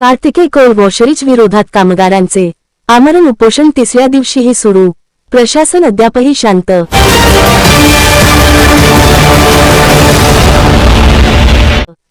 कार्तिके कौल वॉशरीज विरोधात कामगारांचे आमरण उपोषण तिसऱ्या दिवशीही सुरू. प्रशासन अद्यापही शांत.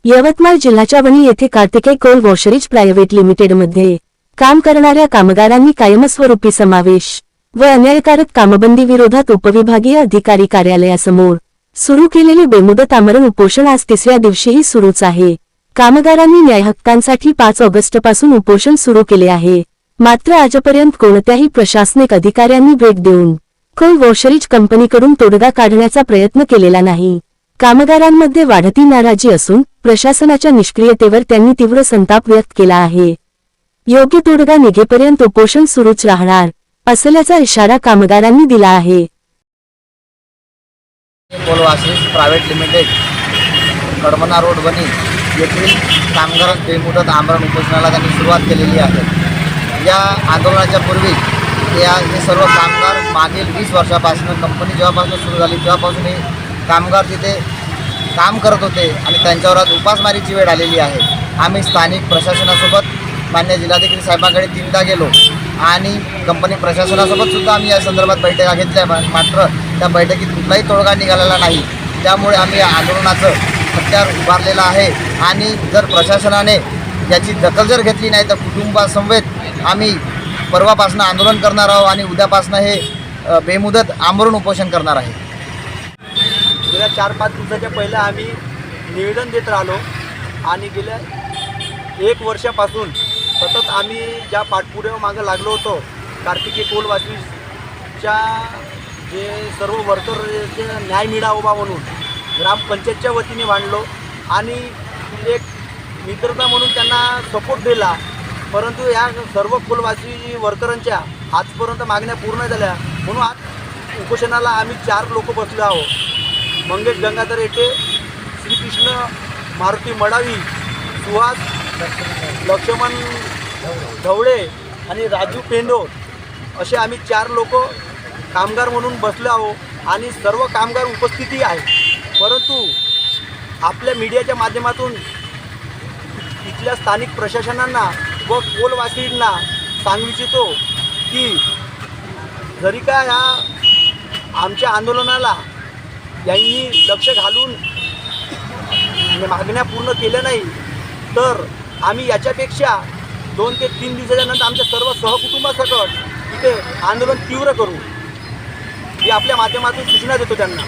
यवतमाळ जिल्ह्याच्या वणी येथे कार्तिकेय कौल वॉशरीज प्रायव्हेट लिमिटेडमध्ये काम करणाऱ्या कामगारांनी कायमस्वरूपी समावेश व अन्यायकारक कामबंदी विरोधात उपविभागीय अधिकारी कार्यालयासमोर सुरू केलेले बेमुदत आमरण उपोषण आज तिसऱ्या दिवशीही सुरूच आहे. कामगारांनी न्याय हक्कांसाठी पाच ऑगस्टपासून उपोषण सुरू केले आहे. मात्र आजपर्यंत कोणत्याही प्रशासनिक अधिकाऱ्यांनी भेट देऊन कोल वॉशरीज कंपनीकडून तोडगा काढण्याचा प्रयत्न केलेला नाही. कामगारांमध्ये वाढती नाराजी असून प्रशासनाच्या निष्क्रियतेवर त्यांनी तीव्र संताप व्यक्त केला आहे. योग्य तोडगा निघेपर्यंत उपोषण सुरूच राहणार असल्याचा इशारा कामगारांनी दिला आहे. प्रायव्हेट लिमिटेड कडमना रोड बनी येथील कामगार बेमुदत आमरण उपोषणाला त्यांनी सुरुवात केलेली आहे. या आंदोलनाच्या पूर्वी या हे सर्व कामगार मागील वीस वर्षापासून कंपनी जेव्हापासून सुरू झाली तेव्हापासून हे कामगार तिथे काम करत होते आणि त्यांच्यावर आज उपासमारीची वेळ आलेली आहे. आम्ही स्थानिक प्रशासनासोबत मान्य जिल्हाधिकारी साहेबांकडे तीनदा गेलो आणि कंपनी प्रशासनासोबत सुद्धा आम्ही या संदर्भात बैठका घेतल्या मात्र त्या बैठकीत कुठलाही तोडगा निघालेला नाही. त्यामुळे आम्ही या आंदोलनाचं हत्यार उभारलेला आहे. आणि जर प्रशासनाने याची दखल जर घेतली नाही तर कुटुंबासमवेत आम्ही परवापासनं आंदोलन करणार आहोत आणि उद्यापासनं हे बेमुदत आमरण उपोषण करणार आहे. गेल्या चार पाच दिवसाच्या पहिल्या आम्ही निवेदन देत राहिलो आणि गेल्या एक वर्षापासून सतत आम्ही ज्या पाठपुढे मागं लागलो होतो कार्तिकी कोलवासीच्या जे सर्व वर्करचे न्याय मिळावा बा म्हणून ग्रामपंचायतच्या वतीने मांडलो आणि एक मित्रता म्हणून त्यांना सपोर्ट दिला. परंतु या सर्व फुलवासी वर्करांच्या आजपर्यंत मागण्या पूर्ण झाल्या. म्हणून आज उपोषणाला आम्ही चार लोक बसलो आहोत. मंगेश गंगाधर येटे श्रीकृष्ण मारुती मडावी सुहास लक्ष्मण ढवळे आणि राजू पेंडो असे आम्ही चार लोक कामगार म्हणून बसलो आहोत आणि सर्व कामगार उपस्थिती आहे. परंतु आपल्या मीडियाच्या माध्यमातून इथल्या स्थानिक प्रशासनांना व कोलवासींना सांगू इच्छितो की जरी का ह्या आमच्या आंदोलनाला यांनी लक्ष घालून मागण्या पूर्ण केल्या नाही तर आम्ही याच्यापेक्षा दोन ते तीन दिवसाच्या नंतर आमच्या सर्व सहकुटुंबासकट इथे आंदोलन तीव्र करू. ही आपल्या माध्यमातून सूचना देतो त्यांना.